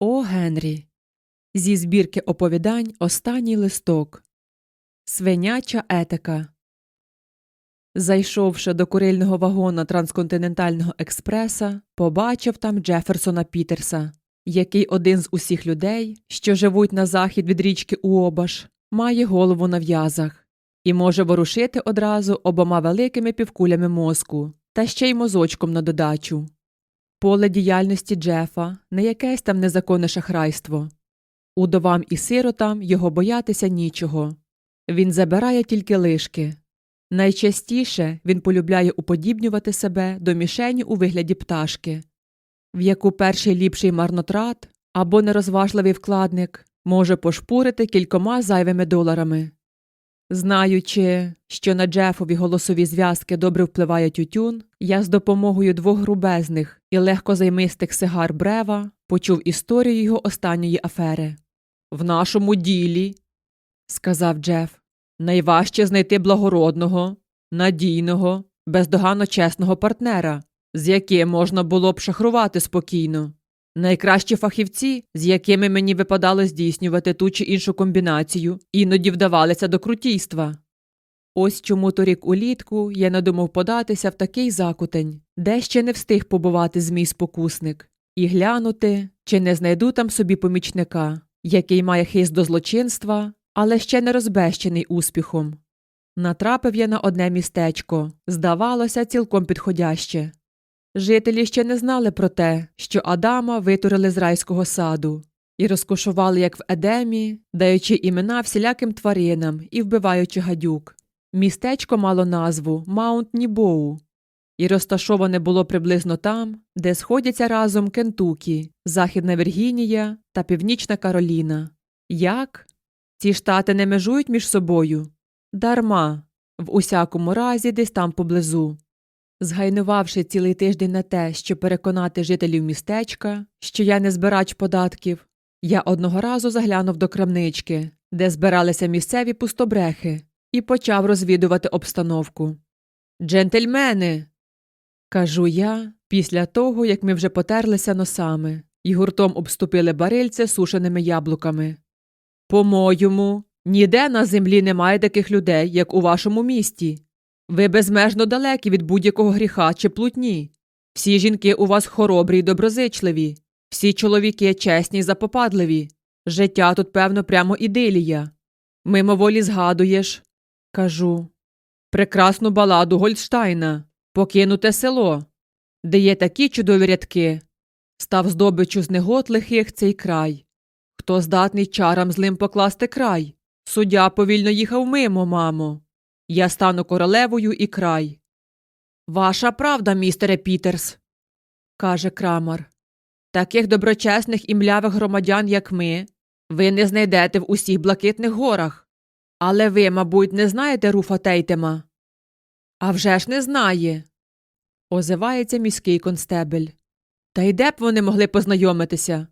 О Генрі. Зі збірки оповідань Останній листок. Свиняча етика. Зайшовши до курильного вагона трансконтинентального експреса, побачив там Джеферсона Пітерса, який один з усіх людей, що живуть на захід від річки Уобаш, має голову на в'язах і може ворушити одразу обома великими півкулями мозку та ще й мозочком на додачу. Поле діяльності Джефа не якесь там незаконне шахрайство. Удовам і сиротам його боятися нічого. Він забирає тільки лишки. Найчастіше він полюбляє уподібнювати себе до мішені у вигляді пташки, в яку перший ліпший марнотрат або нерозважливий вкладник може пошпурити кількома зайвими доларами. Знаючи, що на Джефові голосові зв'язки добре впливає тютюн, я з допомогою двох грубезних і легкозаймистих сигар Брева почув історію його останньої афери. В нашому ділі, сказав Джеф, найважче знайти благородного, надійного, бездоганно чесного партнера, з яким можна було б шахрувати спокійно. Найкращі фахівці, з якими мені випадало здійснювати ту чи іншу комбінацію, іноді вдавалися до крутійства. Ось чому торік улітку я надумав податися в такий закутень, де ще не встиг побувати змій спокусник, і глянути, чи не знайду там собі помічника, який має хист до злочинства, але ще не розбещений успіхом. Натрапив я на одне містечко, здавалося, цілком підходяще. Жителі ще не знали про те, що Адама витурили з райського саду і розкошували, як в Едемі, даючи імена всіляким тваринам і вбиваючи гадюк. Містечко мало назву Маунт Нібоу і розташоване було приблизно там, де сходяться разом Кентукі, Західна Віргінія та Північна Кароліна. Як? Ці штати не межують між собою? Дарма, в усякому разі, десь там поблизу. Згайнувавши цілий тиждень на те, щоб переконати жителів містечка, що я не збирач податків, я одного разу заглянув до крамнички, де збиралися місцеві пустобрехи, і почав розвідувати обстановку. Джентльмени. кажу я після того, як ми вже потерлися носами і гуртом обступили барильце сушеними яблуками. По-моєму, ніде на землі немає таких людей, як у вашому місті. Ви безмежно далекі від будь-якого гріха чи плутні. Всі жінки у вас хоробрі й доброзичливі, всі чоловіки чесні й запопадливі. Життя тут, певно, прямо ідилія. Мимоволі згадуєш, кажу, прекрасну баладу Гольдштайна, покинуте село, де є такі чудові рядки. Став здобичу з негод лихих цей край. Хто здатний чарам злим покласти край? Суддя повільно їхав мимо, мамо. Я стану королевою і край. Ваша правда, містере Пітерс, каже Крамар. Таких доброчесних і млявих громадян, як ми, ви не знайдете в усіх блакитних горах. Але ви, мабуть, не знаєте Руфа Тейтема? «А вже ж не знає. озивається міський констебель. Та й де б вони могли познайомитися?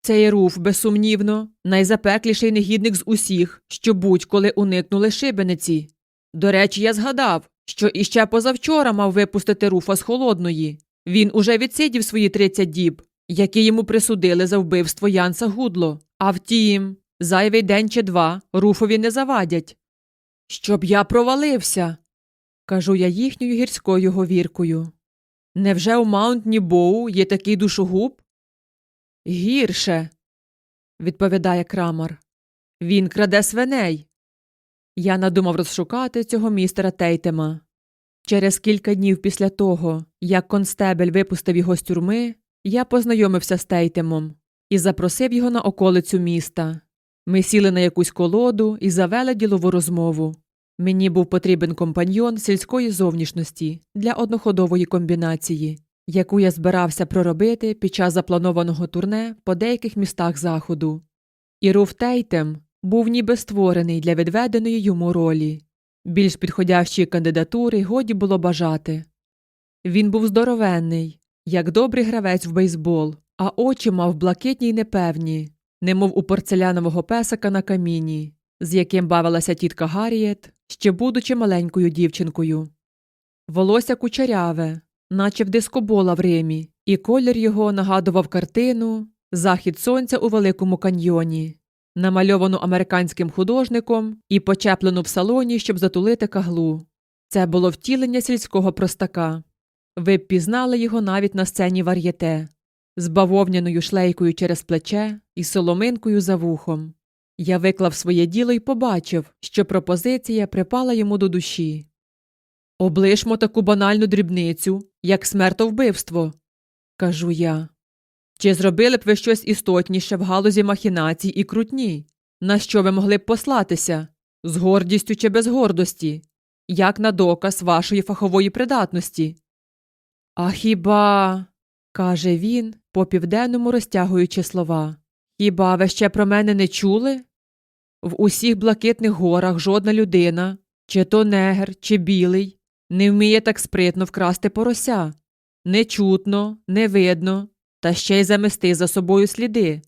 Цей руф, безсумнівно, найзапекліший негідник з усіх, що будь-коли уникнули шибениці. До речі, я згадав, що іще позавчора мав випустити руфа з холодної. Він уже відсидів свої 30 діб, які йому присудили за вбивство Янса Гудло. А втім, зайвий день чи два руфові не завадять. Щоб я провалився, кажу я їхньою гірською говіркою. Невже у Маунтні Боу є такий душогуб? Гірше, відповідає Крамар. Він краде свиней. Я надумав розшукати цього містера Тейтема. Через кілька днів після того, як констебель випустив його з тюрми, я познайомився з Тейтемом і запросив його на околицю міста. Ми сіли на якусь колоду і завели ділову розмову. Мені був потрібен компаньйон сільської зовнішності для одноходової комбінації, яку я збирався проробити під час запланованого турне по деяких містах заходу. І Руф Тейтем був ніби створений для відведеної йому ролі. Більш підходящої кандидатури годі було бажати. Він був здоровенний, як добрий гравець в бейсбол, а очі мав блакитні й непевні, немов у порцелянового песика на каміні, з яким бавилася тітка Гарріет, ще будучи маленькою дівчинкою. Волосся кучеряве, наче в дискобола в Римі, і колір його нагадував картину, захід сонця у Великому каньйоні, намальовану американським художником і почеплену в салоні, щоб затулити каглу. Це було втілення сільського простака. Ви б пізнали його навіть на сцені вар'єте, з бавовняною шлейкою через плече і соломинкою за вухом. Я виклав своє діло і побачив, що пропозиція припала йому до душі. Облишмо таку банальну дрібницю, як смертовбивство, кажу я. Чи зробили б ви щось істотніше в галузі махінацій і крутні? На що ви могли б послатися? З гордістю чи без гордості? Як на доказ вашої фахової придатності? А хіба, каже він, по південному розтягуючи слова, хіба ви ще про мене не чули? В усіх блакитних горах жодна людина, чи то негр, чи білий, не вміє так спритно вкрасти порося. Не чутно, не видно, та ще й замести за собою сліди.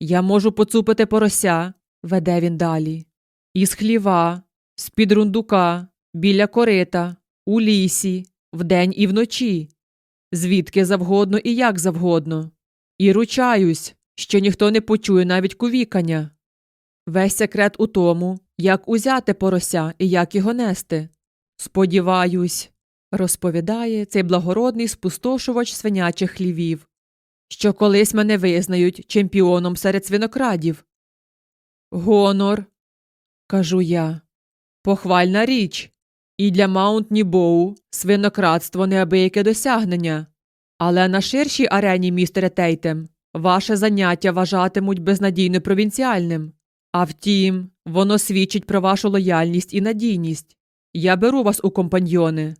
Я можу поцупити порося, веде він далі, із хліва, з-під рундука, біля корита, у лісі, вдень і вночі, звідки завгодно і як завгодно. І ручаюсь, що ніхто не почує навіть кувікання. Весь секрет у тому, як узяти порося і як його нести. Сподіваюсь, розповідає цей благородний спустошувач свинячих хлівів, що колись мене визнають чемпіоном серед свинокрадів. Гонор, кажу я, похвальна річ. І для Маунт Нібоу свинокрадство неабияке досягнення. Але на ширшій арені, містере Тейтем, ваше заняття вважатимуть безнадійно провінціальним. А втім, воно свідчить про вашу лояльність і надійність. Я беру вас у компаньйони.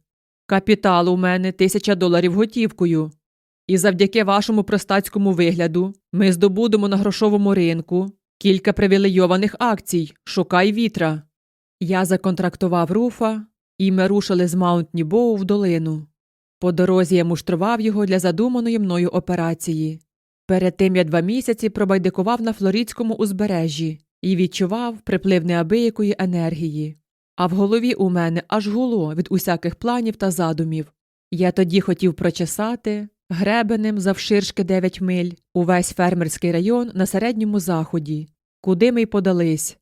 Капітал у мене тисяча доларів готівкою. І завдяки вашому простацькому вигляду ми здобудемо на грошовому ринку кілька привілейованих акцій Шукай вітра. Я законтрактував руфа, і ми рушили з Маунт Нібоу в долину. По дорозі я муштрував його для задуманої мною операції. Перед тим я два місяці пробайдикував на флоридському узбережжі і відчував приплив неабиякої енергії. А в голові у мене аж гуло від усяких планів та задумів. Я тоді хотів прочесати гребенем завширшки 9 миль увесь фермерський район на середньому заході, куди ми й подались.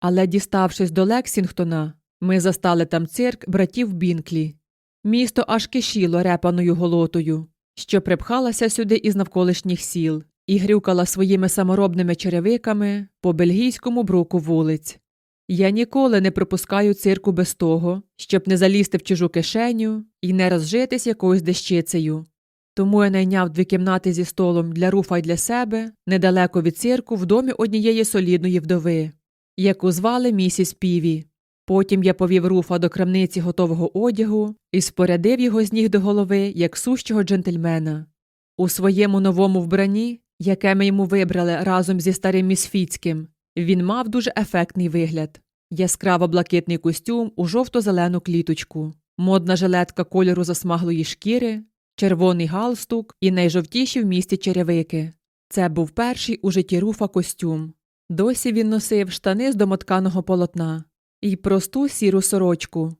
Але, діставшись до Лексінгтона, ми застали там цирк братів Бінклі. Місто аж кишіло репаною голотою, що припхалася сюди із навколишніх сіл і грюкала своїми саморобними черевиками по бельгійському бруку вулиць. Я ніколи не пропускаю цирку без того, щоб не залізти в чужу кишеню і не розжитись якоюсь дещицею. Тому я найняв дві кімнати зі столом для руфа й для себе недалеко від цирку в домі однієї солідної вдови, яку звали місіс Піві. Потім я повів руфа до крамниці готового одягу і спорядив його з ніг до голови, як сущого джентльмена. У своєму новому вбранні, яке ми йому вибрали разом зі старим місфіцьким, він мав дуже ефектний вигляд яскраво блакитний костюм у жовто-зелену кліточку, модна жилетка кольору засмаглої шкіри, червоний галстук і найжовтіші в місті черевики. Це був перший у житті руфа костюм. Досі він носив штани з домотканого полотна і просту сіру сорочку,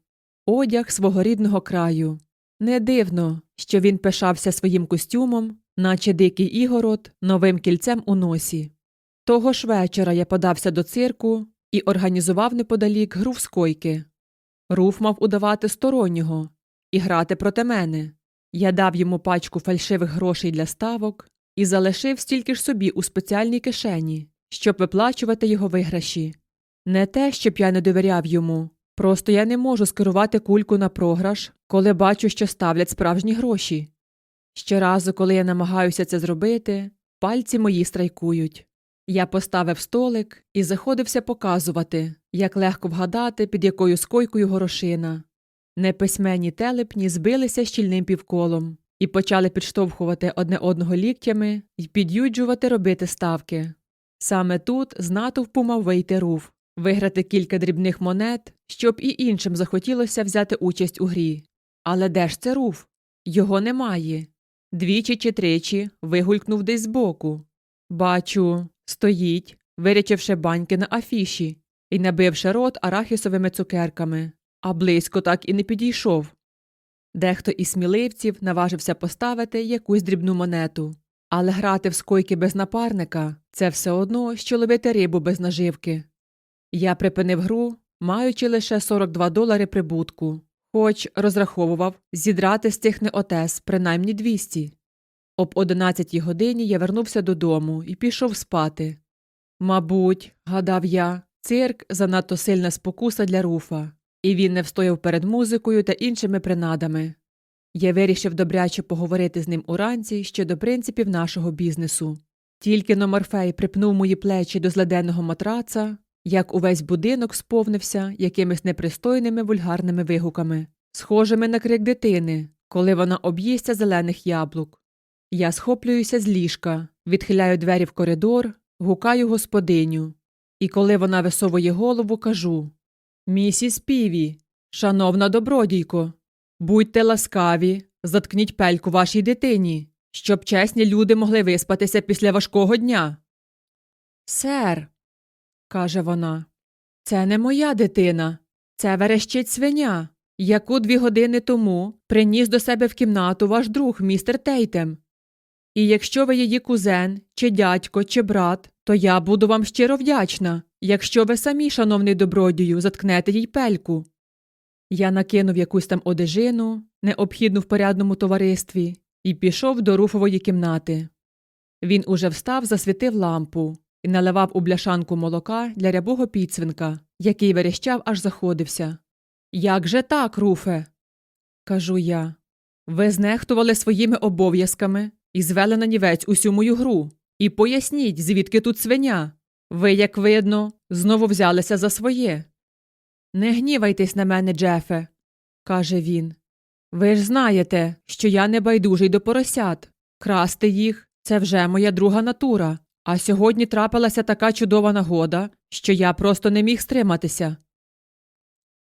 одяг свого рідного краю. Не дивно, що він пишався своїм костюмом, наче дикий ігород, новим кільцем у носі. Того ж вечора я подався до цирку і організував неподалік гру в скойки. Руф мав удавати стороннього і грати проти мене. Я дав йому пачку фальшивих грошей для ставок і залишив стільки ж собі у спеціальній кишені, щоб виплачувати його виграші. Не те, щоб я не довіряв йому, просто я не можу скерувати кульку на програш, коли бачу, що ставлять справжні гроші. Щоразу, коли я намагаюся це зробити, пальці мої страйкують. Я поставив столик і заходився показувати, як легко вгадати, під якою скойкою горошина. Неписьменні телепні збилися щільним півколом і почали підштовхувати одне одного ліктями і під'юджувати робити ставки. Саме тут з натовпу мав вийти руф, виграти кілька дрібних монет, щоб і іншим захотілося взяти участь у грі. Але де ж це руф? Його немає. Двічі чи тричі вигулькнув десь збоку. Бачу, стоїть, вирячивши баньки на афіші і набивши рот арахісовими цукерками, а близько так і не підійшов. Дехто із сміливців наважився поставити якусь дрібну монету, Але грати в скойки без напарника це все одно, що ловити рибу без наживки. Я припинив гру, маючи лише 42 долари прибутку, хоч розраховував зідрати з цих неотес принаймні 200. Об 11 годині я вернувся додому і пішов спати. Мабуть, гадав я, цирк занадто сильна спокуса для руфа, і він не встояв перед музикою та іншими принадами. Я вирішив добряче поговорити з ним уранці щодо принципів нашого бізнесу. Тільки но Морфей припнув мої плечі до зледеного матраца, як увесь будинок сповнився якимись непристойними вульгарними вигуками, схожими на крик дитини, коли вона об'їсться зелених яблук. Я схоплююся з ліжка, відхиляю двері в коридор, гукаю господиню. І коли вона висовує голову, кажу Місіс Піві, шановна добродійко, будьте ласкаві, заткніть пельку вашій дитині, щоб чесні люди могли виспатися після важкого дня. Сер, каже вона, це не моя дитина, це верещить свиня, яку дві години тому приніс до себе в кімнату ваш друг, містер Тейтем. І якщо ви її кузен, чи дядько, чи брат, то я буду вам щиро вдячна, якщо ви самі, шановний добродію, заткнете їй пельку. Я накинув якусь там одежину, необхідну в порядному товаристві, і пішов до руфової кімнати. Він уже встав, засвітив лампу і наливав у бляшанку молока для рябого підсвинка, який верещав, аж заходився. Як же так, руфе? кажу я. Ви знехтували своїми обов'язками і звели на нівець усю мою гру. І поясніть, звідки тут свиня. Ви, як видно, знову взялися за своє. Не гнівайтесь на мене, Джефе, каже він. Ви ж знаєте, що я не байдужий до поросят. Красти їх це вже моя друга натура. А сьогодні трапилася така чудова нагода, що я просто не міг стриматися.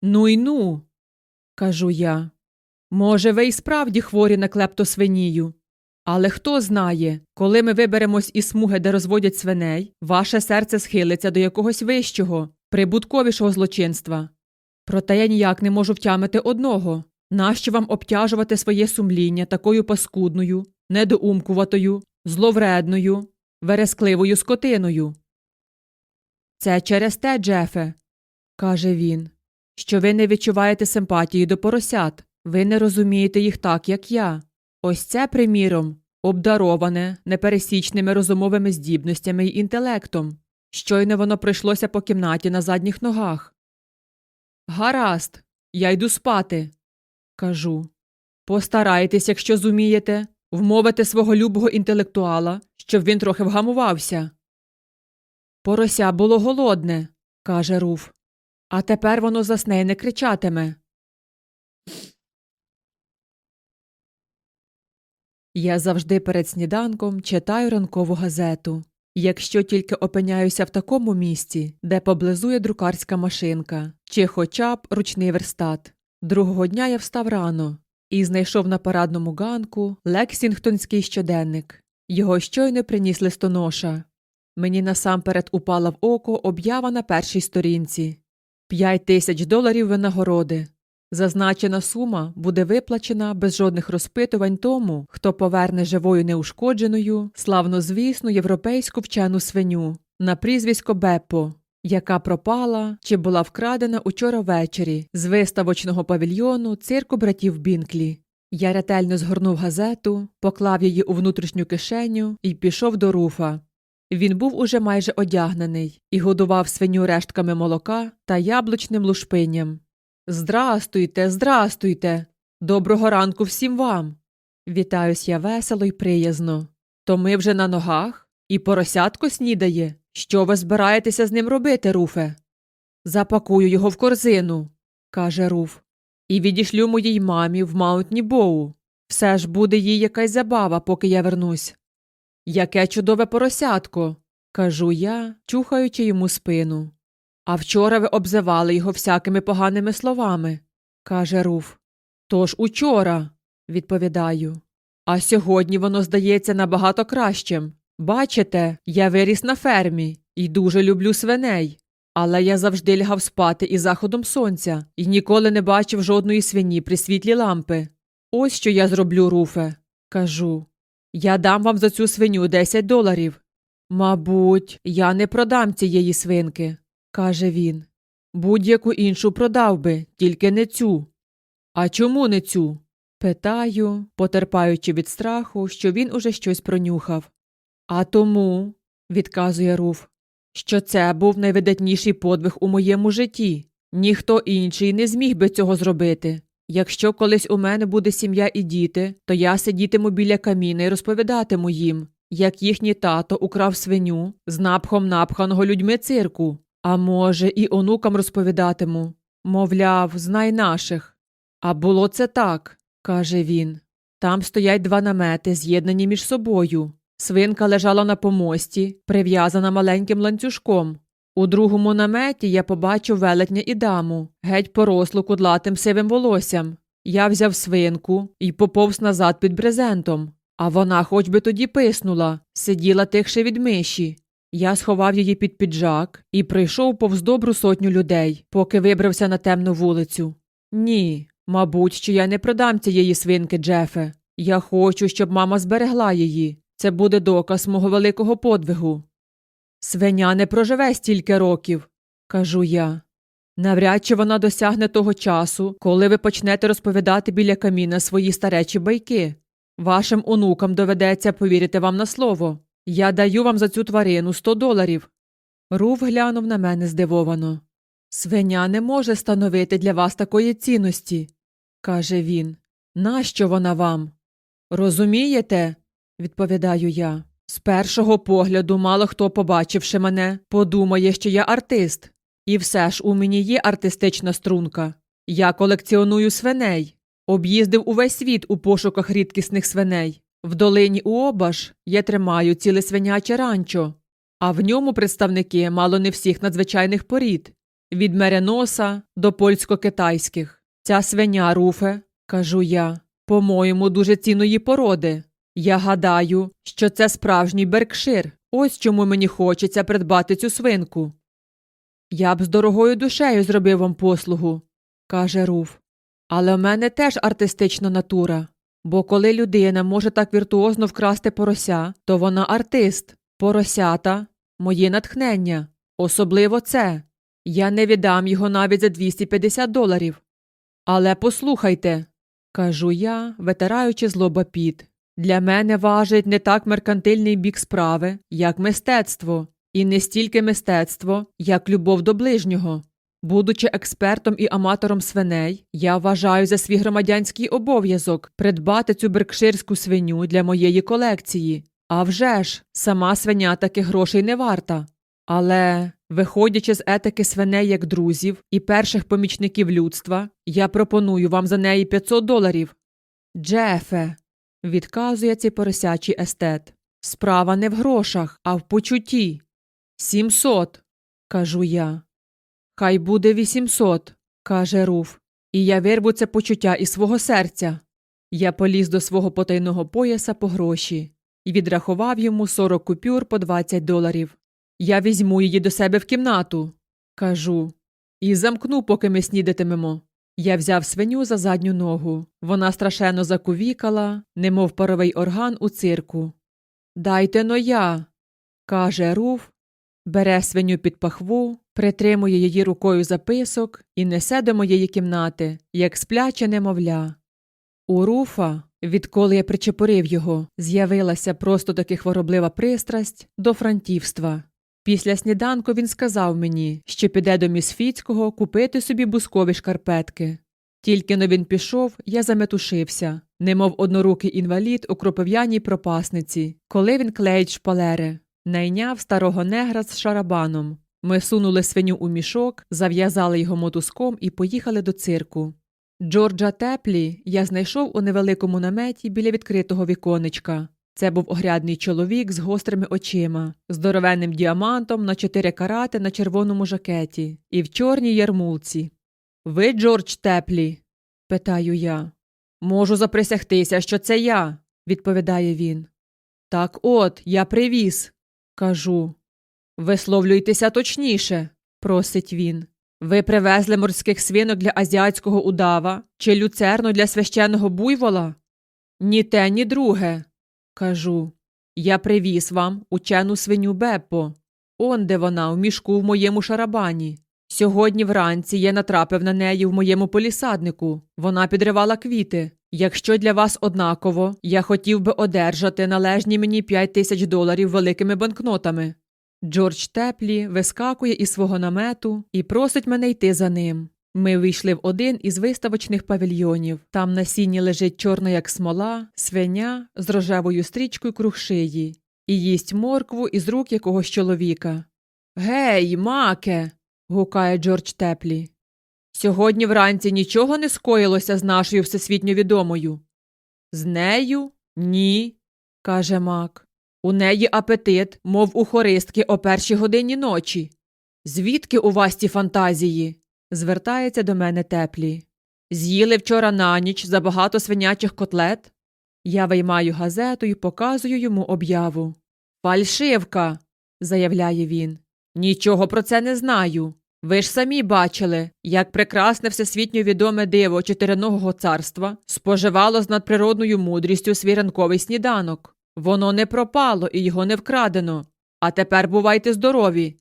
Ну й ну, кажу я. Може, ви й справді хворі на клептосвинію. Але хто знає, коли ми виберемось із смуги, де розводять свиней, ваше серце схилиться до якогось вищого, прибутковішого злочинства. Проте я ніяк не можу втямити одного нащо вам обтяжувати своє сумління такою паскудною, недоумкуватою, зловредною, верескливою скотиною. Це через те, Джефе, каже він, що ви не відчуваєте симпатії до поросят, ви не розумієте їх так, як я. Ось це, приміром, обдароване непересічними розумовими здібностями й інтелектом. Щойно воно пройшлося по кімнаті на задніх ногах. Гаразд, я йду спати, кажу. Постарайтесь, якщо зумієте, вмовити свого любого інтелектуала, щоб він трохи вгамувався. Порося було голодне, каже Руф. А тепер воно засне й не кричатиме. Я завжди перед сніданком читаю ранкову газету. Якщо тільки опиняюся в такому місці, де поблизує друкарська машинка, чи хоча б ручний верстат. Другого дня я встав рано і знайшов на парадному ганку Лексінгтонський щоденник. Його щойно приніс листоноша. Мені насамперед упала в око об'ява на першій сторінці п'ять тисяч доларів винагороди. Зазначена сума буде виплачена без жодних розпитувань тому, хто поверне живою неушкодженою славнозвісну європейську вчену свиню на прізвисько Беппо, яка пропала чи була вкрадена учора ввечері з виставочного павільйону цирку братів Бінклі. Я ретельно згорнув газету, поклав її у внутрішню кишеню і пішов до руфа. Він був уже майже одягнений і годував свиню рештками молока та яблучним лушпинням. Здрастуйте, здрастуйте. Доброго ранку всім вам. Вітаюсь я весело й приязно. То ми вже на ногах, і поросятко снідає. Що ви збираєтеся з ним робити, Руфе? Запакую його в корзину, каже Руф, і відішлю моїй мамі в Маунтні Боу. Все ж буде їй якась забава, поки я вернусь. Яке чудове поросятко, кажу я, чухаючи йому спину. А вчора ви обзивали його всякими поганими словами, каже Руф. Тож учора, відповідаю. А сьогодні воно здається набагато кращим. Бачите, я виріс на фермі і дуже люблю свиней. Але я завжди лягав спати із заходом сонця і ніколи не бачив жодної свині при світлі лампи. Ось що я зроблю, Руфе, кажу. Я дам вам за цю свиню 10 доларів. Мабуть, я не продам цієї свинки, каже він. Будь-яку іншу продав би, тільки не цю. А чому не цю? Питаю, потерпаючи від страху, що він уже щось пронюхав. А тому, відказує Руф, що це був найвидатніший подвиг у моєму житті. Ніхто інший не зміг би цього зробити. Якщо колись у мене буде сім'я і діти, то я сидітиму біля каміна і розповідатиму їм, як їхній тато украв свиню з напхом напханого людьми цирку. А може, і онукам розповідатиму. Мовляв, знай наших. А було це так, каже він. Там стоять два намети, з'єднані між собою. Свинка лежала на помості, прив'язана маленьким ланцюжком. У другому наметі я побачив велетня і даму, геть порослу кудлатим сивим волоссям. Я взяв свинку і поповз назад під брезентом. А вона хоч би тоді писнула, сиділа тихше від миші. Я сховав її під піджак і прийшов повз добру сотню людей, поки вибрався на темну вулицю. Ні, мабуть, що я не продам цієї свинки, Джефе. Я хочу, щоб мама зберегла її. Це буде доказ мого великого подвигу. Свиня не проживе стільки років, кажу я. Навряд чи вона досягне того часу, коли ви почнете розповідати біля каміна свої старечі байки. Вашим онукам доведеться повірити вам на слово. Я даю вам за цю тварину 100 доларів. Руф глянув на мене здивовано. Свиня не може становити для вас такої цінності, каже він. Нащо вона вам? Розумієте? відповідаю я. З першого погляду, мало хто, побачивши мене, подумає, що я артист. І все ж у мені є артистична струнка. Я колекціоную свиней, об'їздив увесь світ у пошуках рідкісних свиней. В долині Уобаш я тримаю ціле свиняче ранчо, а в ньому представники мало не всіх надзвичайних порід від мереноса до польсько-китайських. Ця свиня, руфе, кажу я, по-моєму, дуже цінної породи. Я гадаю, що це справжній Беркшир. Ось чому мені хочеться придбати цю свинку. Я б з дорогою душею зробив вам послугу, каже Руф. Але в мене теж артистична натура. Бо коли людина може так віртуозно вкрасти порося, то вона артист, поросята, моє натхнення. Особливо це. Я не віддам його навіть за 250 доларів. Але послухайте, кажу я, витираючи з лоба. Для мене важить не так меркантильний бік справи, як мистецтво, і не стільки мистецтво, як любов до ближнього. Будучи експертом і аматором свиней, я вважаю за свій громадянський обов'язок придбати цю беркширську свиню для моєї колекції. А вже ж, сама свиня таких грошей не варта. Але, виходячи з етики свиней як друзів і перших помічників людства, я пропоную вам за неї 500 доларів. Джефе, відказує цей поросячий естет. Справа не в грошах, а в почутті. Сімсот, кажу я. Хай буде вісімсот, каже Руф, і я вирву це почуття із свого серця. Я поліз до свого потайного пояса по гроші і відрахував йому 40 купюр по 20 доларів. Я візьму її до себе в кімнату, кажу, і замкну, поки ми снідатимемо. Я взяв свиню за задню ногу. Вона страшенно закувікала, немов паровий орган у цирку. Дайте но я, каже Руф, бере свиню під пахву, притримує її рукою за писок і несе до моєї кімнати, як спляче немовля. У Руфа, відколи я причепурив його, з'явилася просто таки хвороблива пристрасть до франтівства. Після сніданку він сказав мені, що піде до місфіцького купити собі бускові шкарпетки. Тільки но він пішов, я заметушився, немов однорукий інвалід у кропив'яній пропасниці, коли він клеїть шпалери. Найняв старого негра з шарабаном. Ми сунули свиню у мішок, зав'язали його мотузком і поїхали до цирку. Джорджа Теплі я знайшов у невеликому наметі біля відкритого віконечка. Це був огрядний чоловік з гострими очима, здоровенним діамантом на чотири карати на червоному жакеті і в чорній ярмулці. Ви Джордж Теплі? питаю я. Можу заприсягтися, що це я, відповідає він. Так от, я привіз, кажу. Висловлюйтеся точніше, просить він. Ви привезли морських свинок для азіатського удава чи люцерну для священного буйвола? Ні те, ні друге. Кажу, я привіз вам учену свиню Беппо. Он де вона, в мішку в моєму шарабані. Сьогодні вранці я натрапив на неї в моєму полісаднику. Вона підривала квіти. Якщо для вас однаково, я хотів би одержати належні мені 5 тисяч доларів великими банкнотами. Джордж Теплі вискакує із свого намету і просить мене йти за ним. Ми вийшли в один із виставочних павільйонів. Там на сіні лежить чорна, як смола, свиня з рожевою стрічкою круг шиї і їсть моркву із рук якогось чоловіка. Гей, маке. гукає Джордж Теплі. Сьогодні вранці нічого не скоїлося з нашою всесвітньо відомою. З нею? Ні, каже Мак. У неї апетит, мов у хористки о першій годині ночі. Звідки у вас ці фантазії? звертається до мене теплі. З'їли вчора на ніч забагато свинячих котлет? Я виймаю газету і показую йому об'яву. Фальшивка, заявляє він. Нічого про це не знаю. Ви ж самі бачили, як прекрасне всесвітньо відоме диво чотириногого царства споживало з надприродною мудрістю свій ранковий сніданок. Воно не пропало і його не вкрадено. А тепер бувайте здорові.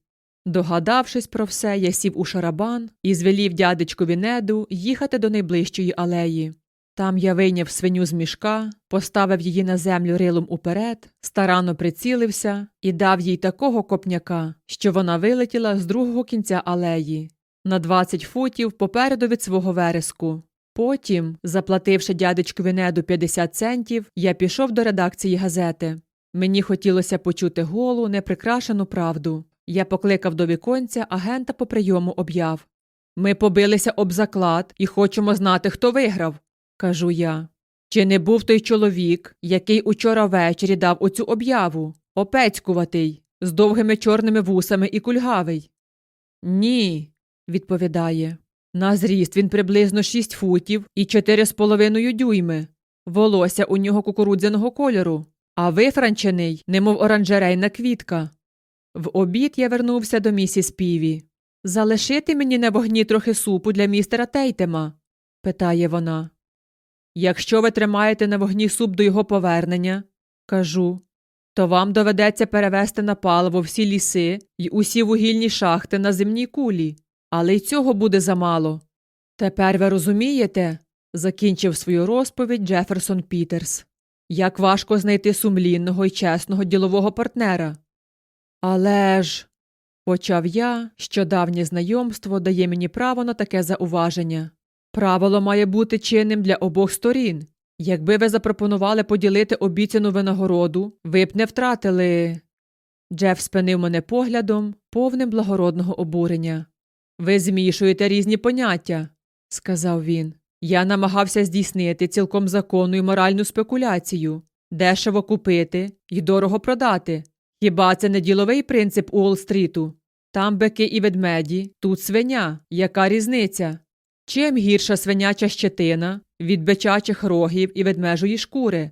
Догадавшись про все, я сів у шарабан і звелів дядечкові неду їхати до найближчої алеї. Там я вийняв свиню з мішка, поставив її на землю рилом уперед, старанно прицілився і дав їй такого копняка, що вона вилетіла з другого кінця алеї на 20 футів попереду від свого вереску. Потім, заплативши дядечкові неду 50 центів, я пішов до редакції газети. Мені хотілося почути голу, неприкрашену правду. Я покликав до віконця агента по прийому об'яв. Ми побилися об заклад і хочемо знати, хто виграв, кажу я. Чи не був той чоловік, який учора ввечері дав оцю об'яву, опецькуватий, з довгими чорними вусами і кульгавий? Ні, відповідає. На зріст він приблизно 6 футів і чотири з половиною дюйми. Волосся у нього кукурудзяного кольору, а вифранчений, немов оранжерейна квітка. В обід я вернувся до місіс Піві. Залишити мені на вогні трохи супу для містера Тейтема? питає вона. Якщо ви тримаєте на вогні суп до його повернення, кажу, то вам доведеться перевести на паливо всі ліси й усі вугільні шахти на земній кулі, але й цього буде замало. Тепер ви розумієте, закінчив свою розповідь Джеферсон Пітерс, як важко знайти сумлінного й чесного ділового партнера. Але ж, почав я, що давнє знайомство дає мені право на таке зауваження. Правило має бути чинним для обох сторін. Якби ви запропонували поділити обіцяну винагороду, ви б не втратили. Джеф спинив мене поглядом, повним благородного обурення. Ви змішуєте різні поняття, сказав він. Я намагався здійснити цілком законну і моральну спекуляцію дешево купити і дорого продати. Хіба це не діловий принцип Уолл-стріту? Там бики і ведмеді, тут свиня. Яка різниця? Чим гірша свиняча щетина від бичачих рогів і ведмежої шкури?